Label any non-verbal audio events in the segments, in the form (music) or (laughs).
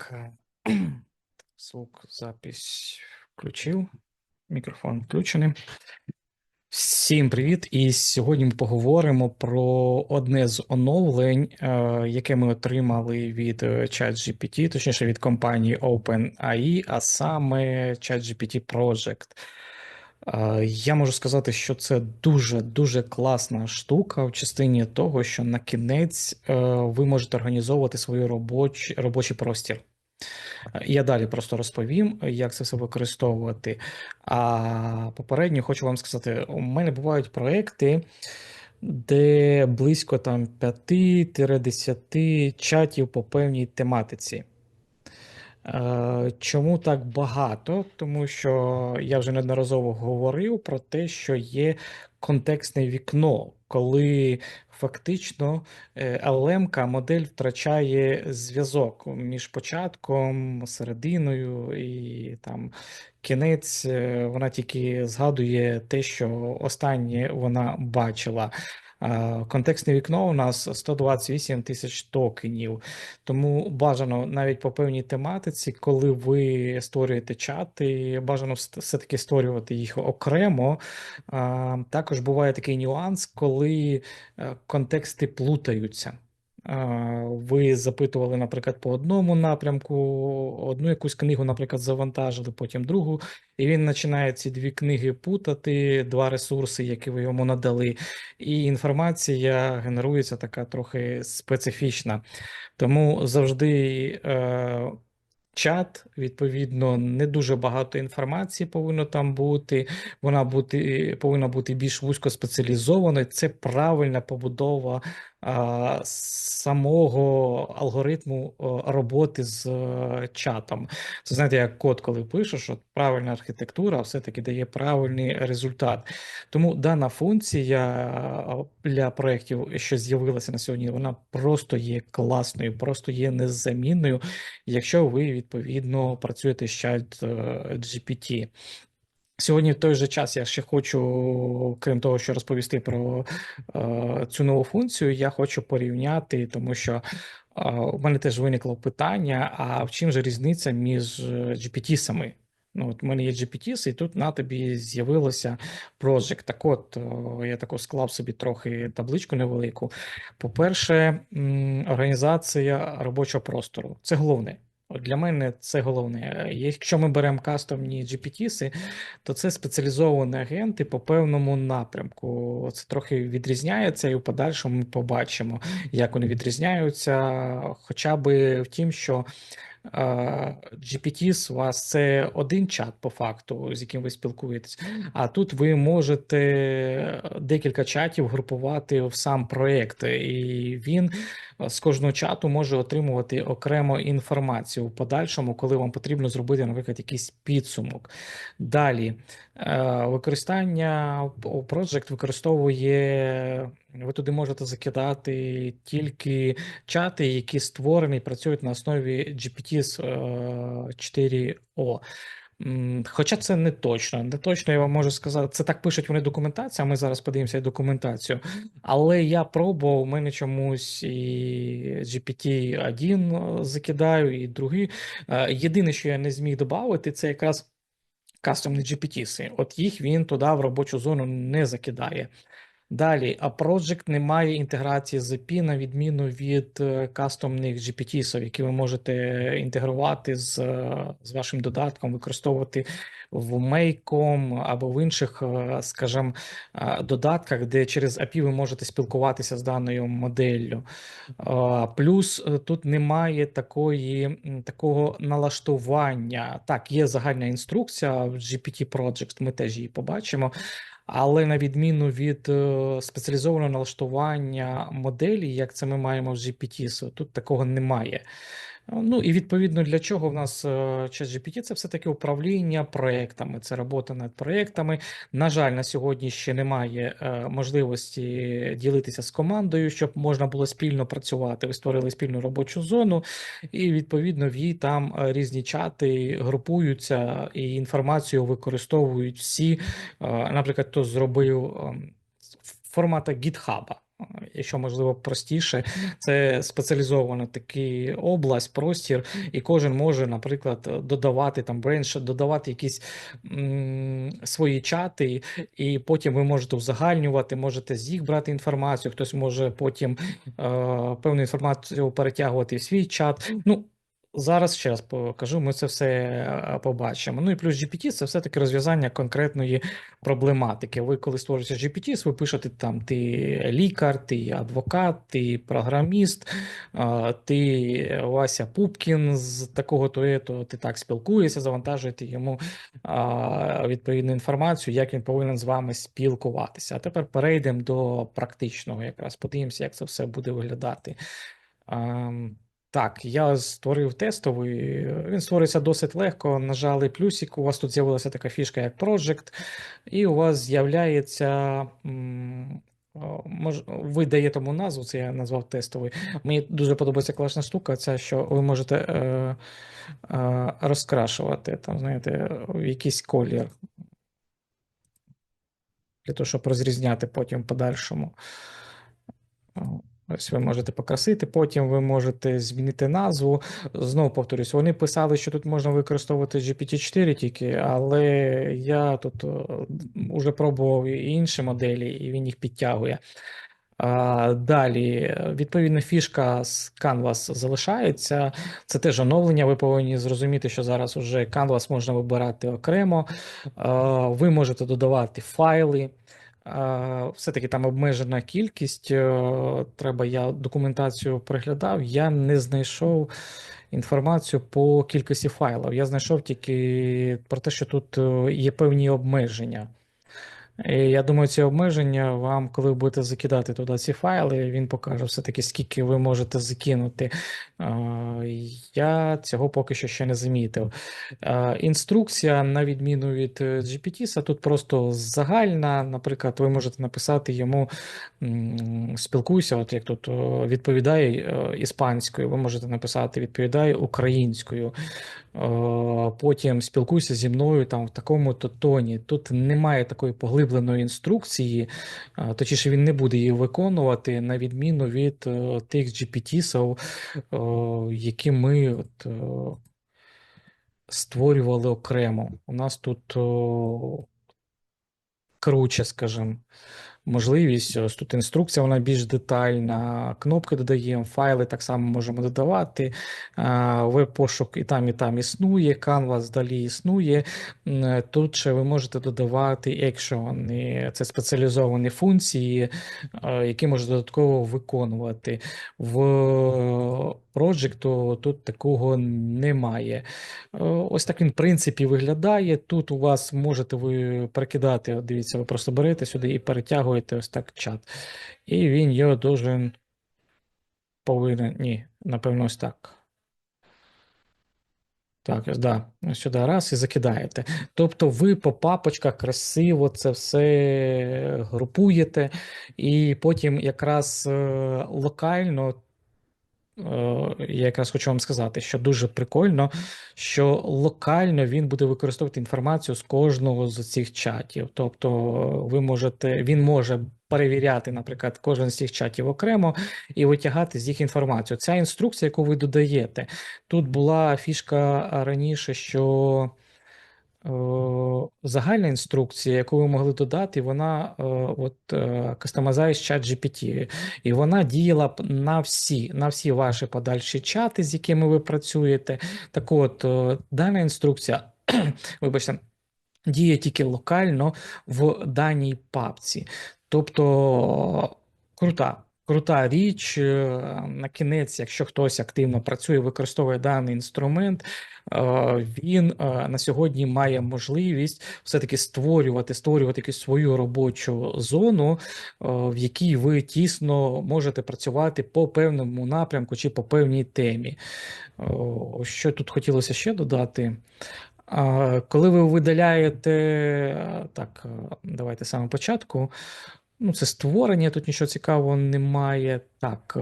Так, (clears throat) звук, запись включив, мікрофон включений. Всім привіт! І сьогодні ми поговоримо про одне з оновлень, е, яке ми отримали від е, ChatGPT, точніше від компанії OpenAI, а саме ChatGPT Project. Е, Я можу сказати, що це дуже дуже класна штука в частині того, що на кінець ви можете організовувати свій робочий, робочий простір. Я далі просто розповім, як це все використовувати. А попередньо хочу вам сказати: у мене бувають проекти, де близько там 5-10 чатів по певній тематиці. Е, Чому так багато? Тому що я вже неодноразово говорив про те, що є контекстне вікно, коли фактично е, LLM-ка модель втрачає зв'язок між початком, серединою і там кінець. е, Вона тільки згадує те, що останнє вона бачила. Контекстне вікно у нас 128 тисяч токенів. Тому бажано навіть по певній тематиці, коли ви створюєте чати, бажано вс- все-таки створювати їх окремо. Також буває такий нюанс, коли е, контексти плутаються. Ви запитували, наприклад, по одному напрямку, одну якусь книгу, наприклад, завантажили, потім другу, і він починає ці дві книги путати, два ресурси, які ви йому надали, і інформація генерується така трохи специфічна. Тому завжди е, чат, відповідно, не дуже багато інформації повинно там бути. Вона бути, повинна бути більш вузькоспеціалізованою. Це правильна побудова самого алгоритму роботи з е, чатом. Це знаєте, як код, коли пишеш, от правильна архітектура все-таки дає правильний результат. Тому дана функція для проєктів, що з'явилася на сьогодні, вона просто є класною, просто є незамінною, якщо ви відповідно працюєте з чат е, GPT. Сьогодні в той же час я ще хочу, крім того, що розповісти про е, цю нову функцію, я хочу порівняти, тому що е, у мене теж виникло питання: а в чим же різниця між GPT-сами? Ну, от у мене є GPT, і тут на тобі з'явилося Project. Так от, е, я тако склав собі трохи табличку невелику. По-перше, організація робочого простору це головне. Для мене це головне. Якщо ми беремо кастомні GPTs, то це спеціалізовані агенти по певному напрямку. Це трохи відрізняється, і в подальшому ми побачимо, як вони відрізняються. Хоча би в тім, що GPT у вас це один чат по факту, з яким ви спілкуєтесь. А тут ви можете декілька чатів групувати в сам проєкт, і він з кожного чату може отримувати окремо інформацію в подальшому, коли вам потрібно зробити, наприклад, якийсь підсумок. Далі е, використання Project використовує. Ви туди можете закидати тільки чати, які створені і працюють на основі GPT е, 4O. Хоча це не точно. Не точно я вам можу сказати. Це так пишуть вони документація. Ми зараз подивимося і документацію. Але я пробував, у мене чомусь і GPT-1 закидаю, і другий. Е, Єдине, що я не зміг додати, це якраз кастомні GPT. От їх він туди в робочу зону не закидає. Далі, а Project не має інтеграції з API, на відміну від е, кастомних GPT-сів, які ви можете інтегрувати з, е, з вашим додатком, використовувати в Make.com або в інших, е, скажімо, додатках, де через API ви можете спілкуватися з даною моделлю. Плюс тут немає такої, такого налаштування. Так, є загальна інструкція в GPT Project, ми теж її побачимо. Але на відміну від е, спеціалізованого налаштування моделі, як це ми маємо в GPT, тут такого немає. Ну і відповідно для чого в нас ChatGPT? Це все-таки управління проектами, це робота над проектами. На жаль, на сьогодні ще немає е, можливості ділитися з командою, щоб можна було спільно працювати. Ви створили спільну робочу зону, і відповідно в їй там е, різні чати групуються і інформацію використовують всі. Е, Наприклад, хто зробив ем, формата GitHub. Якщо можливо простіше, це спеціалізована такий область, простір, і кожен може, наприклад, додавати там бренд, додавати якісь м, свої чати, і потім ви можете узагальнювати, можете з їх брати інформацію, хтось може потім е, певну інформацію перетягувати в свій чат. Ну, Зараз ще раз покажу, ми це все е, побачимо. Ну і плюс GPT це все-таки розв'язання конкретної проблематики. Ви коли створюєте GPT, ви пишете там ти лікар, ти адвокат, ти програміст, ти Вася Пупкін з такого то то ти так спілкуєшся, завантажуєте йому відповідну інформацію, як він повинен з вами спілкуватися. А тепер перейдемо до практичного, якраз подивимося, як це все буде виглядати. Так, я створив тестовий. Він створюється досить легко. Нажали плюсик. У вас тут з'явилася така фішка, як Project, і у вас з'являється. Мож, ви даєте тому назву, це я назвав тестовий. Мені дуже подобається класна штука, це що ви можете е, е, розкрашувати, там, знаєте, в якийсь колір. Для того, щоб розрізняти потім подальшому. Ось ви можете покрасити, потім ви можете змінити назву. Знову повторюсь, вони писали, що тут можна використовувати GPT-4 тільки, але я тут вже пробував і інші моделі, і він їх підтягує. А, Далі, відповідна фішка з Canvas залишається. Це теж оновлення. Ви повинні зрозуміти, що зараз уже Canvas можна вибирати окремо. А, Ви можете додавати файли. Все-таки там обмежена кількість. е, Треба, я документацію приглядав, я не знайшов інформацію по кількості файлів. Я знайшов тільки про те, що тут е, є певні обмеження. І Я думаю, ці обмеження вам, коли ви будете закидати туди ці файли, він покаже все-таки, скільки ви можете закинути. Я цього поки що ще не замітив. Інструкція, на відміну від е, GPT, тут просто загальна. Наприклад, ви можете написати йому спілкуйся, от як тут відповідає е, іспанською, ви можете написати відповідає українською. Потім спілкуйся зі мною там в такому-то тоні. Тут немає такої поглибленої інструкції, точніше він не буде її виконувати, на відміну від е, тих GPT-сів, які ми от, створювали окремо. У нас тут круче, скажімо можливість. Ось тут інструкція, вона більш детальна. Кнопки додаємо, файли так само можемо додавати. Веб-пошук і там, і там існує, Canvas далі існує. Тут ще ви можете додавати екшони, це спеціалізовані функції, які можна додатково виконувати. В Project тут такого немає. Ось так він, в принципі, виглядає. Тут у вас можете ви перекидати, дивіться, ви просто берете сюди і перетягуєте ось так чат. І він його дуже повинен. Ні, напевно, ось так. Так, да, сюди раз і закидаєте. Тобто ви по папочках красиво це все групуєте, і потім якраз е, локально я якраз хочу вам сказати, що дуже прикольно, що локально він буде використовувати інформацію з кожного з цих чатів. Тобто, ви можете, він може перевіряти, наприклад, кожен з цих чатів окремо і витягати з їх інформацію. Ця інструкція, яку ви додаєте, тут була фішка раніше, що. Е, загальна інструкція, яку ви могли додати, вона е, от Customize чат GPT, і вона діяла б на всі на всі ваші подальші чати, з якими ви працюєте. Так от, е, дана інструкція, (clears throat) вибачте, діє тільки локально в даній папці. Тобто крута. Крута річ, на кінець, якщо хтось активно працює, використовує даний інструмент, він на сьогодні має можливість все-таки створювати, створювати якусь свою робочу зону, в якій ви тісно можете працювати по певному напрямку чи по певній темі. Що тут хотілося ще додати? Коли ви видаляєте, так, давайте саме початку. Ну, це створення, тут нічого цікавого немає. Так,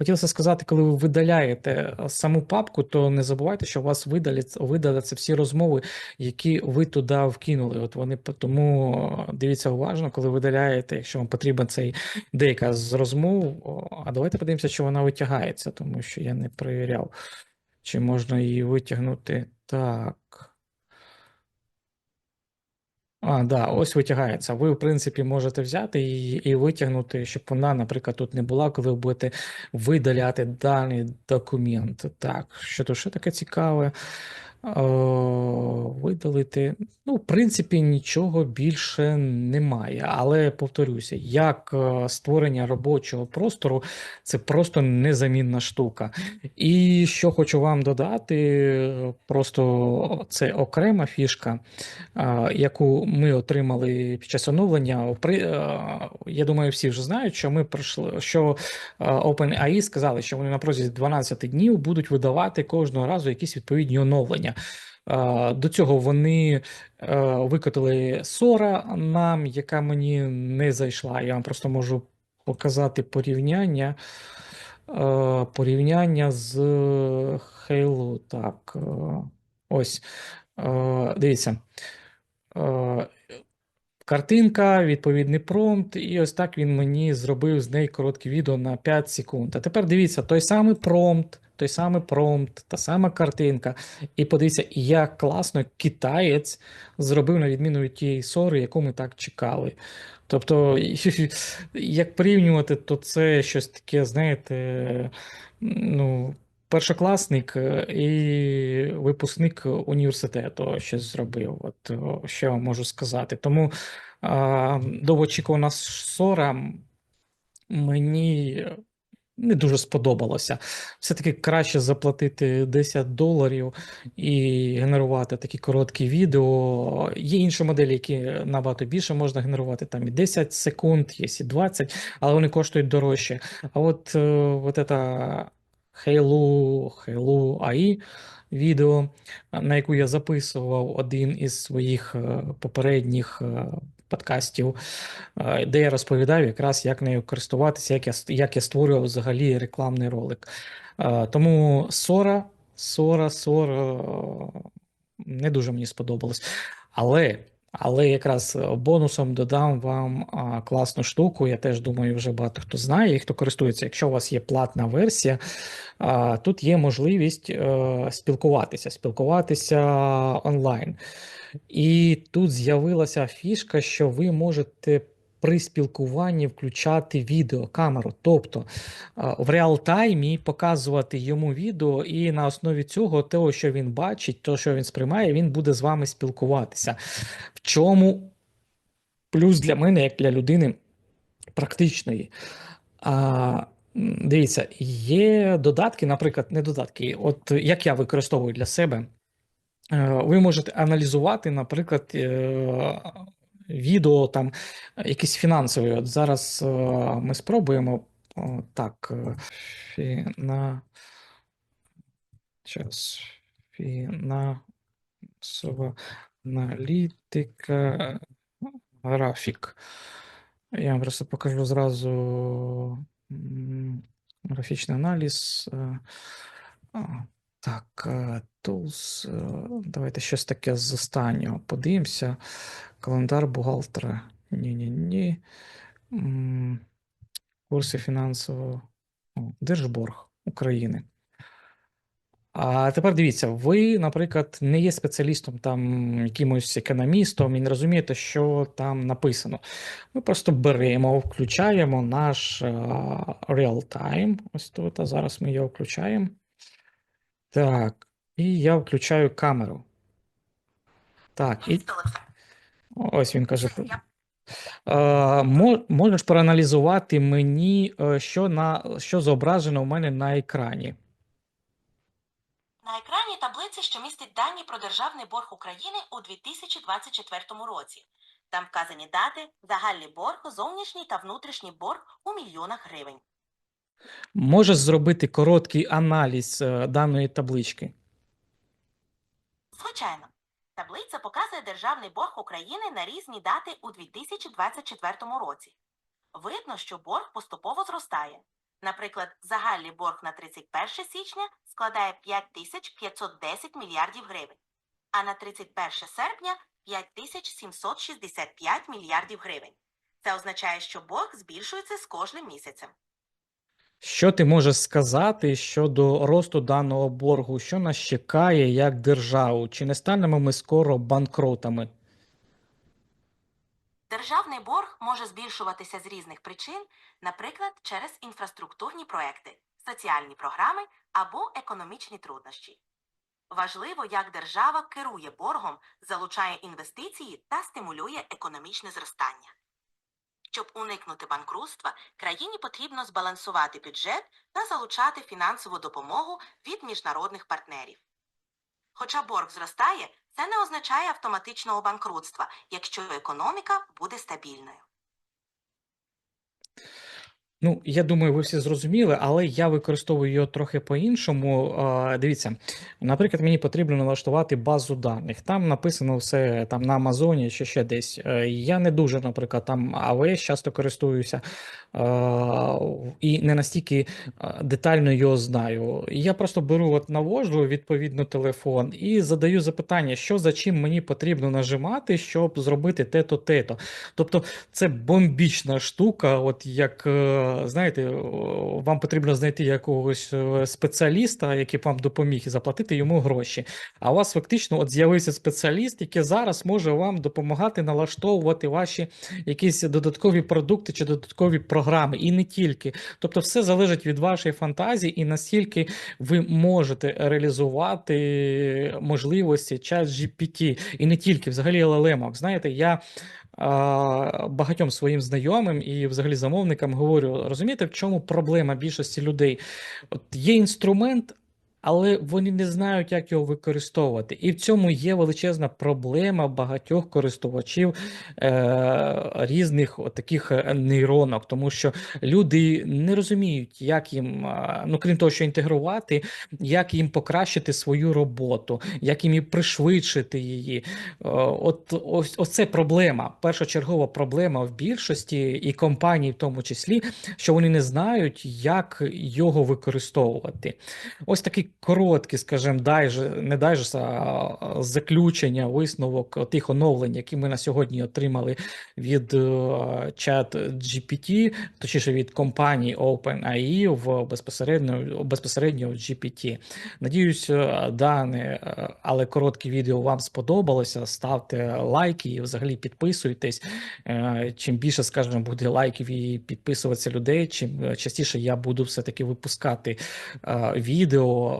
хотілося сказати, коли ви видаляєте е, саму папку, то не забувайте, що у вас видаляться, видаляться всі розмови, які ви туди вкинули. От вони тому е, дивіться уважно, коли видаляєте, якщо вам потрібен цей деяка з розмов. А давайте подивимося, чи вона витягається, тому що я не перевіряв, чи можна її витягнути. Так. А, да, ось витягається. Ви, в принципі, можете взяти її і витягнути, щоб вона, наприклад, тут не була, коли ви будете видаляти даний документ. Так, що то ще таке цікаве? Е, видалити. Ну, в принципі, нічого більше немає. Але повторюся, як е, створення робочого простору це просто незамінна штука. І що хочу вам додати, е, просто це окрема фішка яку ми отримали під час оновлення. Я думаю, всі вже знають, що ми пройшли, що OpenAI сказали, що вони на протязі 12 днів будуть видавати кожного разу якісь відповідні оновлення. А, До цього вони е, викотили Сора нам, яка мені не зайшла. Я вам просто можу показати порівняння. е, Порівняння з Halo. Так, е, ось. Дивіться. Картинка, відповідний промпт, і ось так він мені зробив з неї коротке відео на 5 секунд. А тепер дивіться, той самий промпт, той самий промпт, та сама картинка. І подивіться, як класно китаєць зробив на відміну від тієї сори, яку ми так чекали. Тобто, (laughs) як порівнювати, то це щось таке, знаєте, ну, першокласник е, і випускник університету щось зробив. От що можу сказати. Тому довгоочікувана сора мені не дуже сподобалося. Все-таки краще заплатити 10 доларів і генерувати такі короткі відео. Є інші моделі, які набагато більше можна генерувати, там і 10 секунд, є і 20, але вони коштують дорожче. А от, е, от это Halo, Halo AI відео, на яку я записував один із своїх е, попередніх е, подкастів, е, де я розповідав якраз, як нею користуватися, як я, як я створював взагалі рекламний ролик. Тому Сора, Сора, Сора не дуже мені сподобалось. Але, але якраз е, бонусом додам вам класну штуку. Я теж думаю, вже багато хто знає і хто користується. Якщо у вас є платна версія, тут є можливість е, спілкуватися, спілкуватися онлайн. І тут з'явилася фішка, що ви можете при спілкуванні включати відеокамеру. Тобто в реал-таймі показувати йому відео, і на основі цього, того, що він бачить, того, що він сприймає, він буде з вами спілкуватися. В чому плюс для мене, як для людини практичної. А, дивіться, є додатки, наприклад, не додатки, от як я використовую для себе. Е, Ви можете аналізувати, наприклад, е, відео там е, якісь фінансові. От зараз е, ми спробуємо так. е, Фіна... Час. Фінансова аналітика. Графік. Я вам просто покажу зразу графічний аналіз. Е, Так, е, Tools. е, Давайте щось таке з останнього подивимося. Календар бухгалтера. Ні-ні-ні. Курси фінансового. Держборг України. А тепер дивіться, ви, наприклад, не є спеціалістом, там якимось економістом і не розумієте, що там написано. Ми просто беремо, включаємо наш real-time. Ось тут, а зараз ми його включаємо. Так, і я включаю камеру. Так, і ось він каже. Можеш проаналізувати мені, е, що на що зображено у мене на екрані. На екрані таблиця, що містить дані про державний борг України у 2024 році. Там вказані дати, загальний борг, зовнішній та внутрішній борг у мільйонах гривень. Можеш зробити короткий аналіз е, даної таблички. Звичайно, таблиця показує державний борг України на різні дати у 2024 році. Видно, що борг поступово зростає. Наприклад, загальний борг на 31 січня складає 5510 мільярдів гривень, а на 31 серпня 5765 мільярдів гривень. Це означає, що борг збільшується з кожним місяцем. Що ти можеш сказати щодо росту даного боргу? Що нас чекає як державу? Чи не станемо ми скоро банкротами? Державний борг може збільшуватися з різних причин, наприклад, через інфраструктурні проекти, соціальні програми або економічні труднощі. Важливо, як держава керує боргом, залучає інвестиції та стимулює економічне зростання. Щоб уникнути банкрутства, країні потрібно збалансувати бюджет та залучати фінансову допомогу від міжнародних партнерів. Хоча борг зростає, це не означає автоматичного банкрутства, якщо економіка буде стабільною. Ну, я думаю, ви всі зрозуміли, але я використовую його трохи по-іншому. Дивіться, наприклад, мені потрібно налаштувати базу даних. Там написано все там на Амазоні чи ще десь. Е, Я не дуже, наприклад, там AWS часто користуюся і не настільки детально його знаю. Я просто беру, от навожу відповідно телефон і задаю запитання, що за чим мені потрібно нажимати, щоб зробити те-то, те-то. Тобто це бомбічна штука, от як. Е, Знаєте, вам потрібно знайти якогось е, спеціаліста, який вам допоміг і заплатити йому гроші. А у вас фактично от з'явився спеціаліст, який зараз може вам допомагати налаштовувати ваші якісь додаткові продукти чи додаткові програми, і не тільки. Тобто, все залежить від вашої фантазії і наскільки ви можете реалізувати можливості чат GPT, і не тільки взагалі LLM. Знаєте, я багатьом своїм знайомим і взагалі замовникам говорю: розумієте, в чому проблема більшості людей? От є інструмент. Але вони не знають, як його використовувати, і в цьому є величезна проблема багатьох користувачів е, різних таких е, нейронок, тому що люди не розуміють, як їм, ну крім того, що інтегрувати, як їм покращити свою роботу, як їм і пришвидшити її. Е, От ось оце проблема, першочергова проблема в більшості і компаній, в тому числі, що вони не знають, як його використовувати. Ось такий короткий, скажімо, дайже, не дайджест, а заключення, висновок тих оновлень, які ми на сьогодні отримали від чат GPT, точніше від компанії OpenAI в безпосередньо, безпосередньо в GPT. Надіюсь, е, дане, е, але коротке відео вам сподобалося. Ставте лайки і взагалі підписуйтесь. Е, Чим більше, скажімо, буде лайків і підписуватися людей, чим частіше я буду все-таки випускати е, відео.